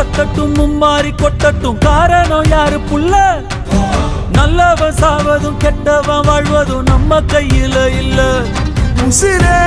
கொட்டட்டும் மும்மாறி கொட்டட்டும். காரணம் யாரு புள்ள? நல்லவன் சாவதும் கெட்டவன் வாழ்வதும் நம்ம கையில இல்ல. உசிரே